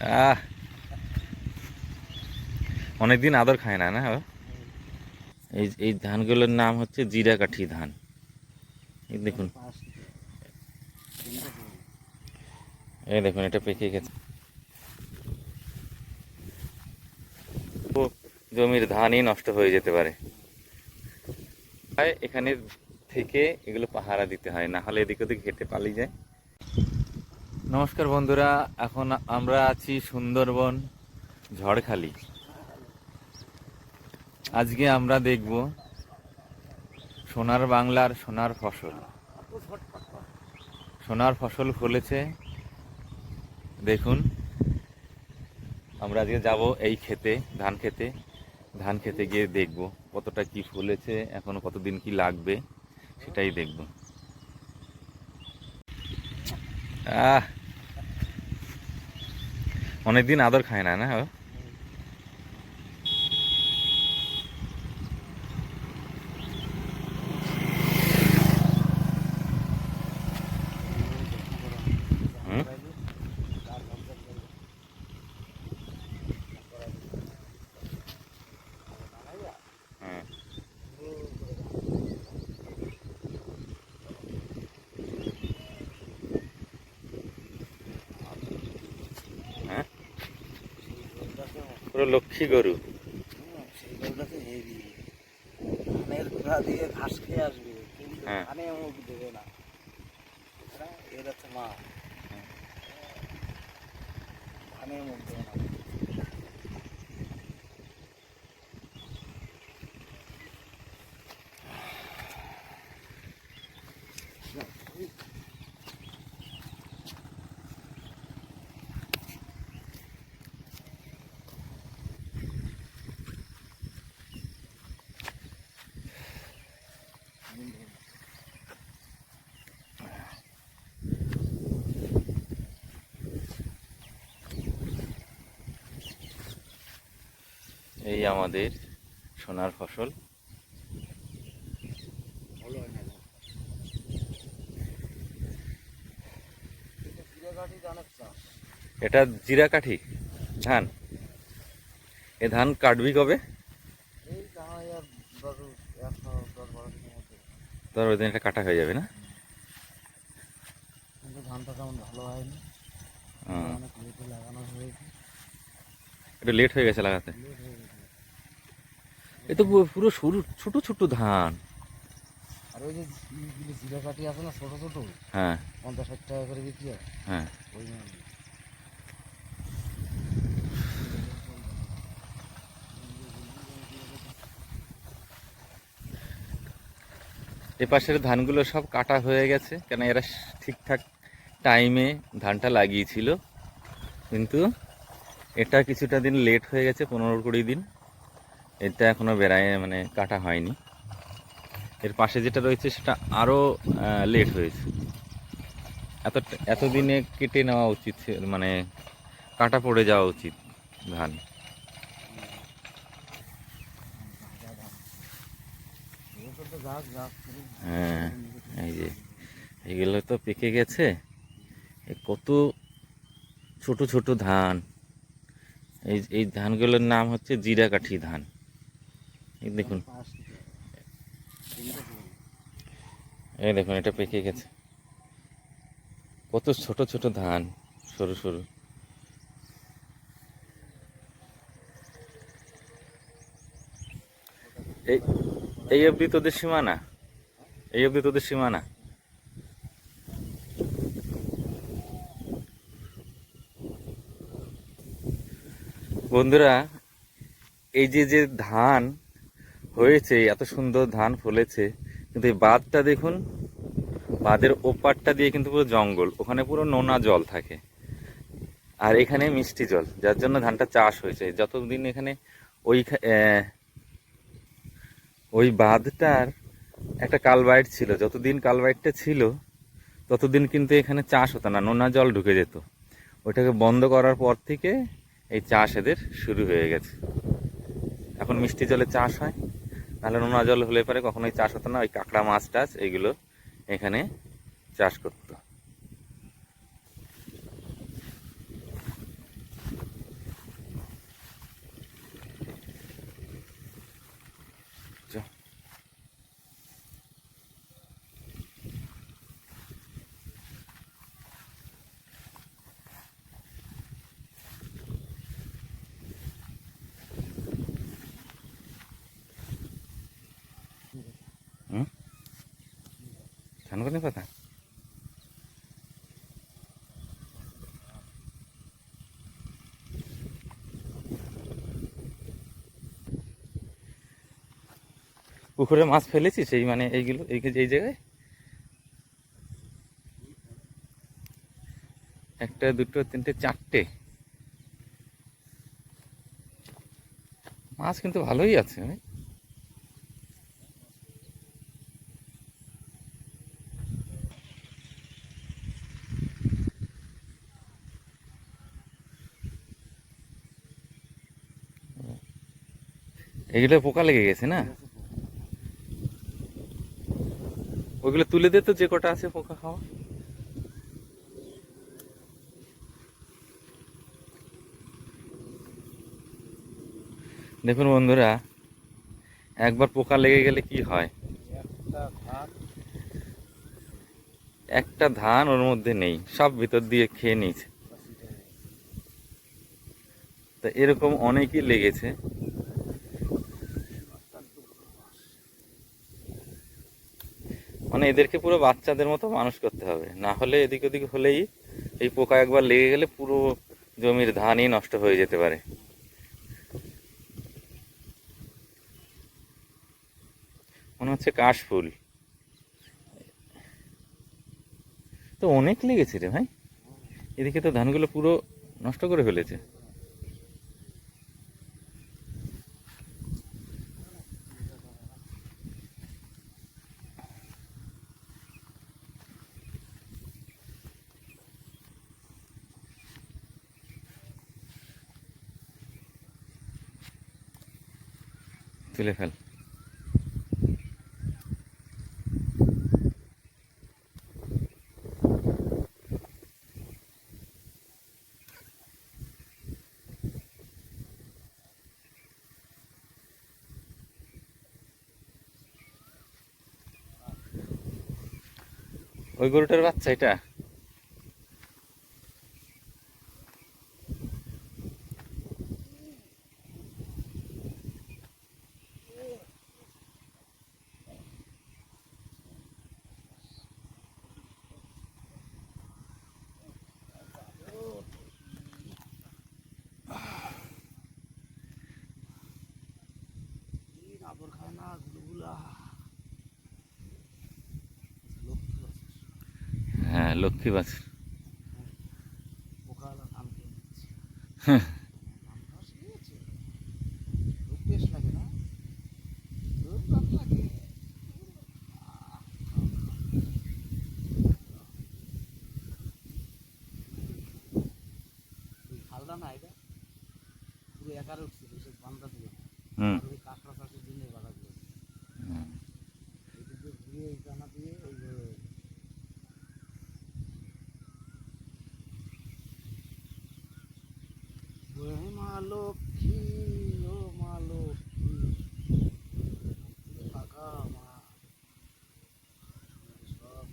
আহ। অনেকদিন আদর খায় না না? এই এই ধানগুলোর নাম হচ্ছে জিরাকাঠি ধান। এই দেখুন। এই দেখুন, এটা পেকে গেছে। জমির ধানই নষ্ট হয়ে যেতে পারে। এখানে থেকে এগুলো পাহারা দিতে হয়, না হলে এদিক ওদিক হেঁটে পালিয়ে যায়। নমস্কার বন্ধুরা, এখন আমরা আছি সুন্দরবন, ঝড়খালি। আজকে আমরা দেখব সোনার বাংলার সোনার ফসল। সোনার ফসল ফলেছে। দেখুন, আমরা আজকে যাব এই খেতে ধান খেতে ধান খেতে গিয়ে দেখব কতটা কি ফলেছে, এখন কতদিন কি লাগবে, সেটাই দেখব। আহ অনেকদিন আদর খায় না না? পুরো লক্ষ্মী গরু। সেই গরুটাতে হেভি ধানের গোড়া দিয়ে ঘাস খেয়ে আসবে কিন্তু হ্যাঁ। ধানে মুখ দেবে না এরা তো হচ্ছে মা ধানে মুখ দেবে না। এই আমাদের সোনার ফসল। এটা এটা জিরাকাঠি ধান। এ ধান কাটবি কবে? তোর ওই দিন এটা কাটা হয়ে যাবে না? ধানটা তেমন ভালো হয়নি একটু লেট হয়ে গেছে লাগাতে। এ তো পুরো সরু ছোট ছোট ধান। আর ওই যে এইগুলো জিরাকাঠি আছে না ছোটো ছোটো? হ্যাঁ। পঞ্চাশ ষাট টাকা করে বিক্রি হয়? হ্যাঁ। ওই মাল এ পাশের ধানগুলো সব কাটা হয়ে গেছে কেন এরা ঠিকঠাক টাইমে ধানটা লাগিয়েছিল। কিন্তু এটা কিছুটা দিন লেট হয়ে গেছে পনেরো কুড়ি দিন। এটা এখনও বেড়ায় মানে কাটা হয়নি। এর পাশে যেটা রয়েছে সেটা আরও লেট হয়েছে। এত, এতদিনে কেটে নেওয়া উচিত মানে কাটা পড়ে যাওয়া উচিত ধান। হ্যাঁ এই যে, এগুলো তো পেকে গেছে। কত ছোট ছোট ধান। এই এই ধানগুলোর নাম হচ্ছে জিরাকাঠি ধান। এই দেখুন। এই দেখুন, এটা পেকে গেছে। কত ছোট ছোট ধান, সরু সরু। এই এই অবধি তোদের সীমানা? এই অবধি তোদের সীমানা? বন্ধুরা, এই যে যে ধান হয়েছে, এত সুন্দর ধান ফলেছে। কিন্তু এই বাঁধটা দেখুন, বাঁধের ওপারটা দিয়ে কিন্তু পুরো জঙ্গল, ওখানে পুরো নোনা জল থাকে। আর এখানে মিষ্টি জল, যার জন্য ধানটা চাষ হয়েছে। যতদিন এখানে ওই ওই বাঁধটার একটা কালবাইট ছিল, যতদিন কালবাইটটা ছিল, ততদিন কিন্তু এখানে চাষ হতো না, নোনা জল ঢুকে যেত। ওইটাকে বন্ধ করার পর থেকে এই চাষ এদের শুরু হয়ে গেছে। এখন মিষ্টি জলে চাষ হয়। নাহলে নোনা জল হলে পরে কখনোই চাষ হতো না, ওই কাঁকড়া মাছ টাছ এইগুলো এখানে চাষ করতো। থানকুনি পাতা পুকুরে মাছ ফেলেছি সেই মানে এইগুলো, এই এই জায়গায়? একটা, দুটো, তিনটে, চারটে। মাছ কিন্তু ভালোই আছে এগুলো পোকা লেগে গেছে না? ওইগুলো তুলে দে তো, যে কটা আছে পোকা খাওয়া। দেখুন বন্ধুরা, একবার পোকা লেগে গেলে কি হয়? একটা ধান ওর মধ্যে নেই, সব ভিতর দিয়ে খেয়ে নিয়েছে। তা এরকম অনেকই লেগেছে। মানে এদেরকে পুরো বাচ্চাদের মতো মানুষ করতে হবে। না হলে এদিক ওদিক হলেই এই পোকা একবার লেগে গেলে পুরো জমির ধানই নষ্ট হয়ে যেতে পারে। মনে হচ্ছে কাশফুল তো অনেক লেগেছে রে ভাই। এদিকে তো ধানগুলো পুরো নষ্ট করে ফেলেছে। তুলে ফেল। ওই গরুটার বাচ্চা এটা? কি আবর খায় না গুলগুলা হ্যাঁ লক্ষ্মী বাস হ্যাঁ। ধান খাওয়া শিখেছে খুব বেশ লাগে না খুব ভালো লাগে ওই খালটা না এটা পুরো একার উঠছিল সে বান্ধা ছিল হুম আর ওই কাঁকড়া চাষের জন্য বাগাগুলো হুম। এদিক দিয়ে ঘুরিয়ে এই টানা দিয়ে ওই যে ওরে মা লক্ষ্মী ও মা লক্ষ্মী কাকা মা সব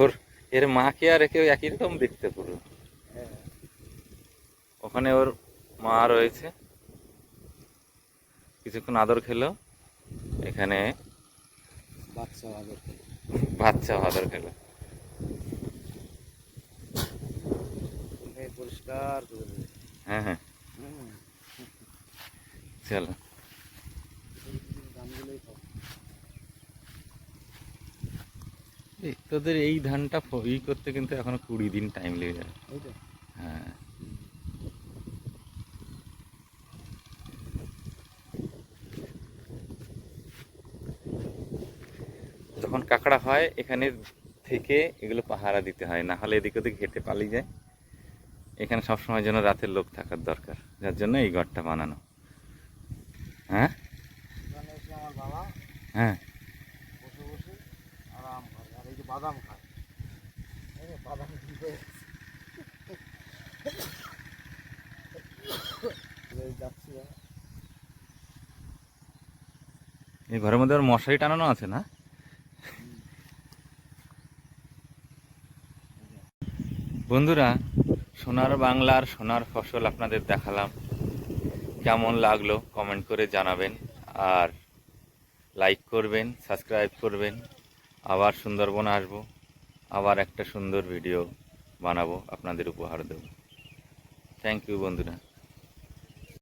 ওর এর মাকে আর একে একই রকম দেখতে পুরো। ওখানে ওর মা রয়েছে। কিছুক্ষণ আদর খেলো। এখানে বাচ্চা আদর করে বাচ্চা আদর খেলো। পরিষ্কার হ্যাঁ হ্যাঁ। চলো। তোদের এই ধানটা ই করতে কিন্তু এখনও কুড়ি দিন টাইম লেগে যাবে। হ্যাঁ। যখন কাঁকড়া হয় এখানে থেকে এগুলো পাহারা দিতে হয় না হলে এদিক ওদিক হেঁটে পালিয়ে যায়। এখানে সবসময় যেন রাতের লোক থাকার দরকার যার জন্য এই ঘরটা বানানো। হ্যাঁ? হ্যাঁ বসে বসে আরাম করে আর এই যে বাদাম খায়। বাদাম যাচ্ছি এই ঘরের মধ্যে আর মশারি টানানো আছে না? বন্ধুরা সোনার বাংলার সোনার ফসল আপনাদের দেখালাম। কেমন লাগল কমেন্ট করে জানাবেন আর লাইক করবেন সাবস্ক্রাইব করবেন। আবার সুন্দরবন আসব আবার একটা সুন্দর ভিডিও বানাবো আপনাদের উপহার দেব। থ্যাংক ইউ বন্ধুরা।